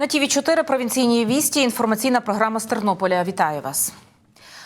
На ТІВІ 4 провінційні вісті. Інформаційна програма з Тернополя. Вітаю вас.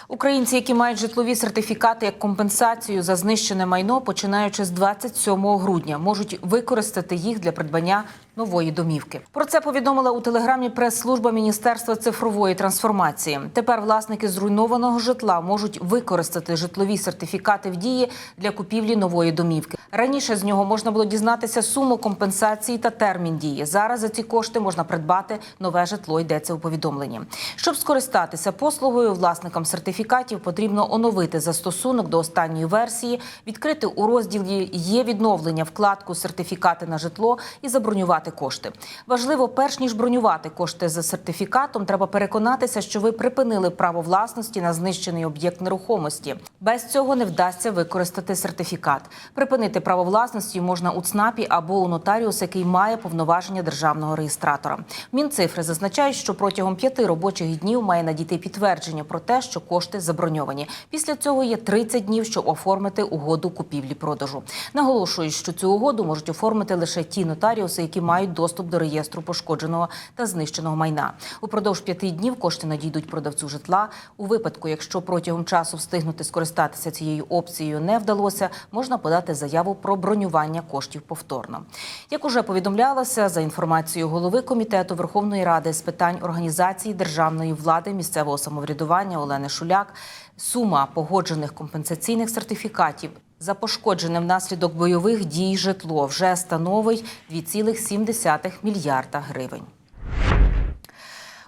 Українці, які мають житлові сертифікати як компенсацію за знищене майно, починаючи з 27 грудня, можуть використати їх для придбання нової домівки. Про це повідомила у телеграмі прес-служба Міністерства цифрової трансформації. Тепер власники зруйнованого житла можуть використати житлові сертифікати в дії для купівлі нової домівки. Раніше з нього можна було дізнатися суму компенсації та термін дії. Зараз за ці кошти можна придбати нове житло. Йдеться у повідомленні. Щоб скористатися послугою, власникам сертифікатів потрібно оновити застосунок до останньої версії, відкрити у розділі є відновлення вкладку сертифікати на житло і забронювати кошти. Важливо, перш ніж бронювати кошти за сертифікатом, треба переконатися, що ви припинили право власності на знищений об'єкт нерухомості. Без цього не вдасться використати сертифікат. Припинити право власності можна у ЦНАПі або у нотаріуса, який має повноваження державного реєстратора. Мінцифри зазначають, що протягом п'яти робочих днів має надійти підтвердження про те, що кошти заброньовані. Після цього є 30 днів, щоб оформити угоду купівлі-продажу. Наголошують, що цю угоду можуть оформити лише ті нотаріуси, які мають доступ до реєстру пошкодженого та знищеного майна. Упродовж п'яти днів кошти надійдуть продавцю житла. У випадку, якщо протягом часу встигнути скористатися цією опцією не вдалося, можна подати заяву про бронювання коштів повторно. Як уже повідомлялося, за інформацією голови комітету Верховної Ради з питань організації державної влади місцевого самоврядування Олени Шуляк, сума погоджених компенсаційних сертифікатів за пошкоджене внаслідок бойових дій житло вже становить 2,7 мільярда гривень.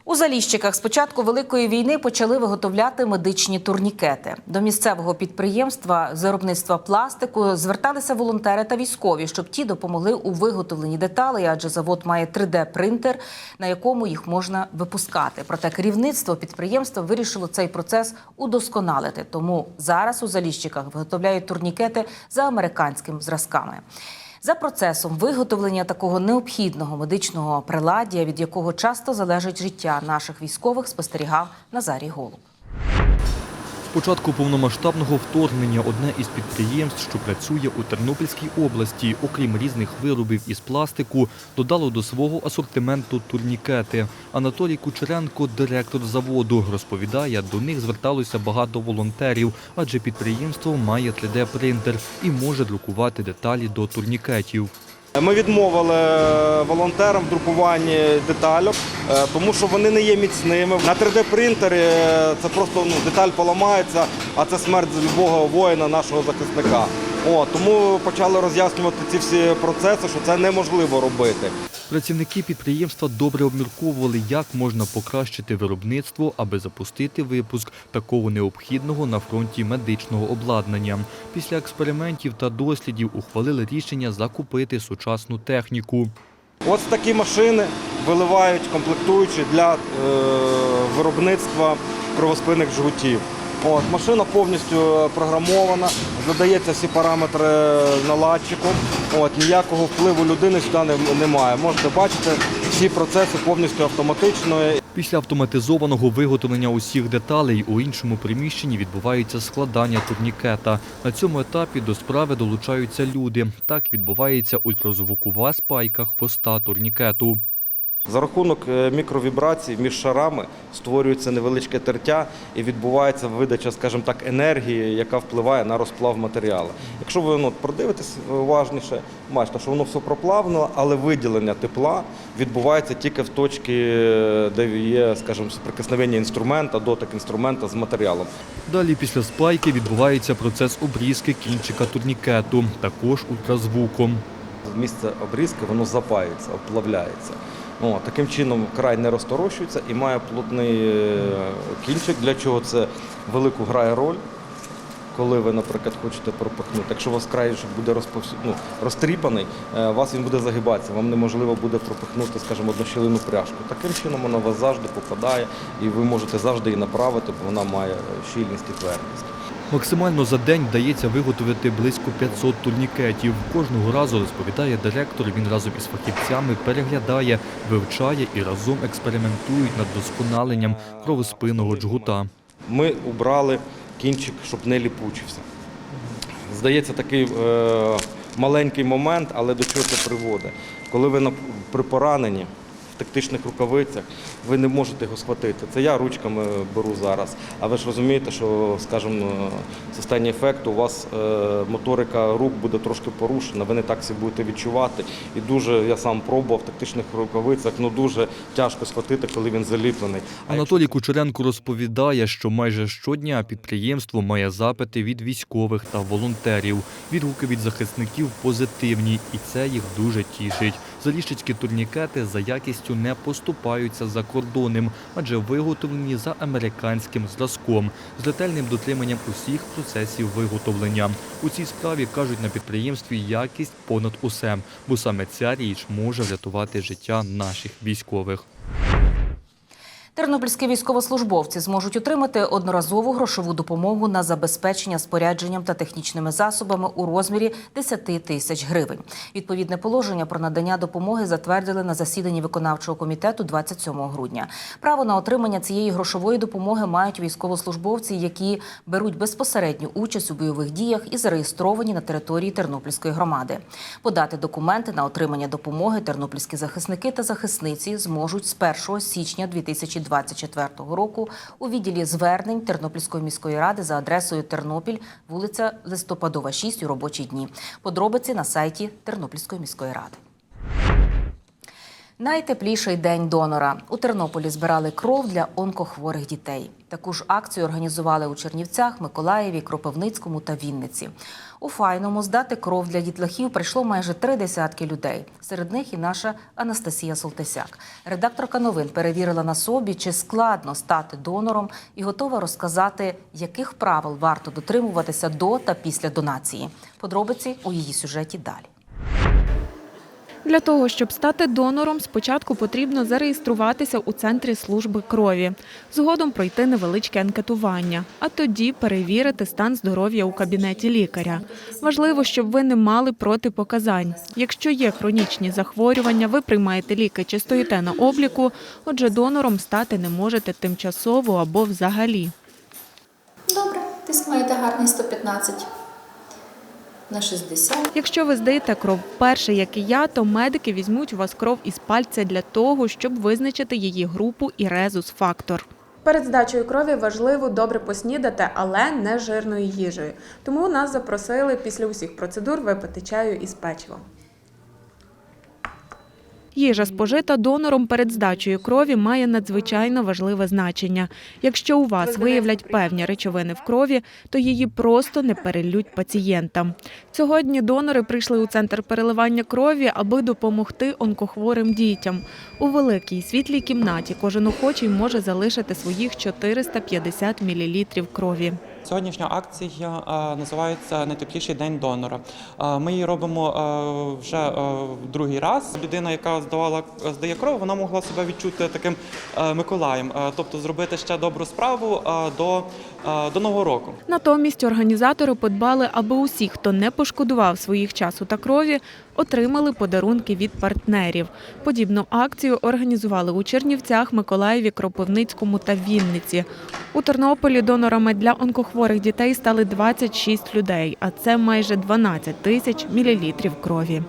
У Заліщиках з початку великої війни почали виготовляти медичні турнікети. До місцевого підприємства з виробництва пластику зверталися волонтери та військові, щоб ті допомогли у виготовленні деталей, адже завод має 3D-принтер, на якому їх можна випускати. Проте керівництво підприємства вирішило цей процес удосконалити. Тому зараз у Заліщиках виготовляють турнікети за американськими зразками. За процесом виготовлення такого необхідного медичного приладдя, від якого часто залежить життя наших військових, спостерігав Назарій Голуб. Початку повномасштабного вторгнення одне із підприємств, що працює у Тернопільській області, окрім різних виробів із пластику, додало до свого асортименту турнікети. Анатолій Кучеренко, директор заводу, розповідає, до них зверталося багато волонтерів, адже підприємство має 3D-принтер і може друкувати деталі до турнікетів. Ми відмовили волонтерам в друкуванні детальок, е, тому що вони не є міцними. На 3D-принтері це просто ну, деталь поламається, а це смерть любого воїна, нашого захисника. О, тому почали роз'яснювати ці всі процеси, що це неможливо робити. Працівники підприємства добре обмірковували, як можна покращити виробництво, аби запустити випуск такого необхідного на фронті медичного обладнання. Після експериментів та дослідів ухвалили рішення закупити сучасну техніку. Ось такі машини виливають комплектуючі для е, виробництва кровоспинних жгутів. От, машина повністю програмована, задається всі параметри наладчиком. От, ніякого впливу людини сюди немає. Можете бачити, всі процеси повністю автоматично. Після автоматизованого виготовлення усіх деталей у іншому приміщенні відбувається складання турнікета. На цьому етапі до справи долучаються люди. Так відбувається ультразвукова спайка хвоста турнікету. За рахунок е, мікровібрацій між шарами створюється невеличке тертя і відбувається видача, скажімо так, енергії, яка впливає на розплав матеріалу. Якщо ви ну, продивитесь уважніше, бачите, що воно все проплавно, але виділення тепла відбувається тільки в точці, де є, скажімо, соприкосновення інструмента, дотик інструмента з матеріалом. Далі після спайки відбувається процес обрізки кінчика турнікету, також ультразвуком. Місце обрізки воно запаюється, обплавляється. О, таким чином край не розторощується і має плотний е, кінчик, для чого це велику грає роль. Коли ви, наприклад, хочете пропихнути, якщо у вас край буде розповсю... ну, розтріпаний, е, вас він буде загибатися, вам неможливо буде пропихнути, скажімо, однощілину пряжку. Таким чином вона у вас завжди попадає, і ви можете завжди її направити, бо вона має щільність і твердість. Максимально за день вдається виготовити близько 500 турнікетів. Кожного разу, розповідає директор, він разом із фахівцями переглядає, вивчає і разом експериментують над досконаленням кровоспинного джгута. Ми убрали кінчик, щоб не ліпучився. Здається, такий е, маленький момент, але до чого це приводить? Коли ви на- при пораненні тактичних рукавицях, ви не можете його схватити. Це я ручками беру зараз. А ви ж розумієте, що, скажімо, в состані ефекту у вас е, моторика рук буде трошки порушена, ви не так всі будете відчувати. І дуже я сам пробував в тактичних рукавицях, ну дуже тяжко схватити, коли він заліплений. Анатолій Кучеренко розповідає, що майже щодня підприємство має запити від військових та волонтерів. Відгуки від захисників позитивні, і це їх дуже тішить. Заліщицькі турнікети за якістю не поступаються за кордоном, адже виготовлені за американським зразком з ретельним дотриманням усіх процесів виготовлення. У цій справі кажуть на підприємстві якість понад усе, бо саме ця річ може врятувати життя наших військових. Тернопільські військовослужбовці зможуть отримати одноразову грошову допомогу на забезпечення спорядженням та технічними засобами у розмірі 10 тисяч гривень. Відповідне положення про надання допомоги затвердили на засіданні виконавчого комітету 27 грудня. Право на отримання цієї грошової допомоги мають військовослужбовці, які беруть безпосередню участь у бойових діях і зареєстровані на території Тернопільської громади. Подати документи на отримання допомоги тернопільські захисники та захисниці зможуть з 1 січня 2024 року у відділі звернень Тернопільської міської ради за адресою Тернопіль, вулиця Листопадова, 6 у робочі дні. Подробиці на сайті Тернопільської міської ради. Найтепліший день донора у Тернополі збирали кров для онкохворих дітей. Таку ж акцію організували у Чернівцях, Миколаєві, Кропивницькому та Вінниці. У Файному здати кров для дітлахів прийшло майже три десятки людей. Серед них і наша Анастасія Солтесяк. Редакторка новин перевірила на собі, чи складно стати донором, і готова розказати, яких правил варто дотримуватися до та після донації. Подробиці у її сюжеті далі. Для того, щоб стати донором, спочатку потрібно зареєструватися у центрі служби крові, згодом пройти невеличке анкетування, а тоді перевірити стан здоров'я у кабінеті лікаря. Важливо, щоб ви не мали протипоказань. Якщо є хронічні захворювання, ви приймаєте ліки чи стоїте на обліку, отже, донором стати не можете тимчасово або взагалі. Добре, тиск маєте гарний 115 на 60. Якщо ви здаєте кров вперше, як і я, то медики візьмуть у вас кров із пальця для того, щоб визначити її групу і резус-фактор. Перед здачею крові важливо добре поснідати, але не жирною їжею. Тому нас запросили після усіх процедур випити чаю із печивом. Їжа спожита донором перед здачею крові має надзвичайно важливе значення. Якщо у вас виявлять певні речовини в крові, то її просто не перелють пацієнтам. Сьогодні донори прийшли у центр переливання крові, аби допомогти онкохворим дітям. У великій світлій кімнаті кожен охочий може залишити своїх 450 мл крові. Сьогоднішня акція е, називається Найтепліший день донора. Е, Ми її робимо е, вже другий раз. Людина, яка здавала здає кров, вона могла себе відчути таким Миколаєм, тобто зробити ще добру справу до, до нового року. Натомість організатори подбали, аби усі, хто не пошкодував своїх часу та крові, отримали подарунки від партнерів. Подібну акцію організували у Чернівцях, Миколаєві, Кропивницькому та Вінниці. У Тернополі донорами для онкохворих дітей стали 26 людей, а це майже 12 тисяч мілілітрів крові.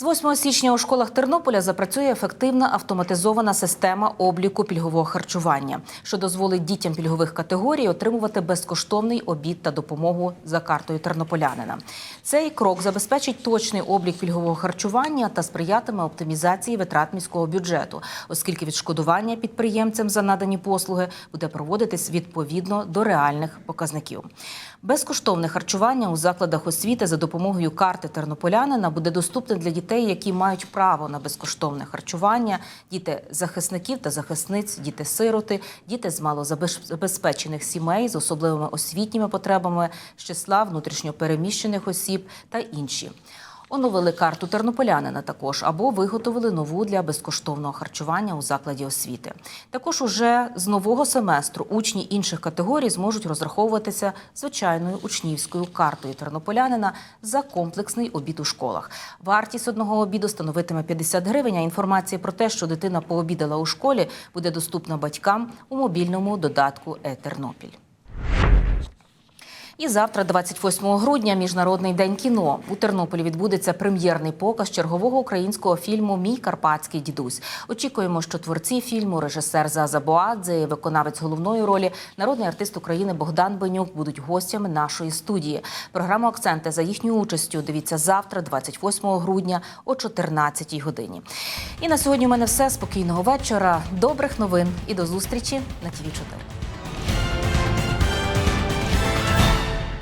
З 8 січня у школах Тернополя запрацює ефективна автоматизована система обліку пільгового харчування, що дозволить дітям пільгових категорій отримувати безкоштовний обід та допомогу за картою тернополянина. Цей крок забезпечить точний облік пільгового харчування та сприятиме оптимізації витрат міського бюджету, оскільки відшкодування підприємцям за надані послуги буде проводитись відповідно до реальних показників. Безкоштовне харчування у закладах освіти за допомогою карти тернополянина буде доступне для дітей, які мають право на безкоштовне харчування, діти захисників та захисниць, діти-сироти, діти з малозабезпечених сімей з особливими освітніми потребами, з числа внутрішньопереміщених осіб та інші. Оновили карту тернополянина також або виготовили нову для безкоштовного харчування у закладі освіти. Також уже з нового семестру учні інших категорій зможуть розраховуватися звичайною учнівською картою тернополянина за комплексний обід у школах. Вартість одного обіду становитиме 50 гривень. А інформація про те, що дитина пообідала у школі, буде доступна батькам у мобільному додатку «Е-Тернопіль». І завтра, 28 грудня, міжнародний день кіно. У Тернополі відбудеться прем'єрний показ чергового українського фільму Мій карпатський дідусь. Очікуємо, що творці фільму, режисер Заза Боадзе, і виконавець головної ролі, народний артист України Богдан Бенюк будуть гостями нашої студії. Програму акценти за їхньою участю. Дивіться завтра, 28 грудня о 14 годині. І на сьогодні у мене все. Спокійного вечора, добрих новин і до зустрічі на ТВ 4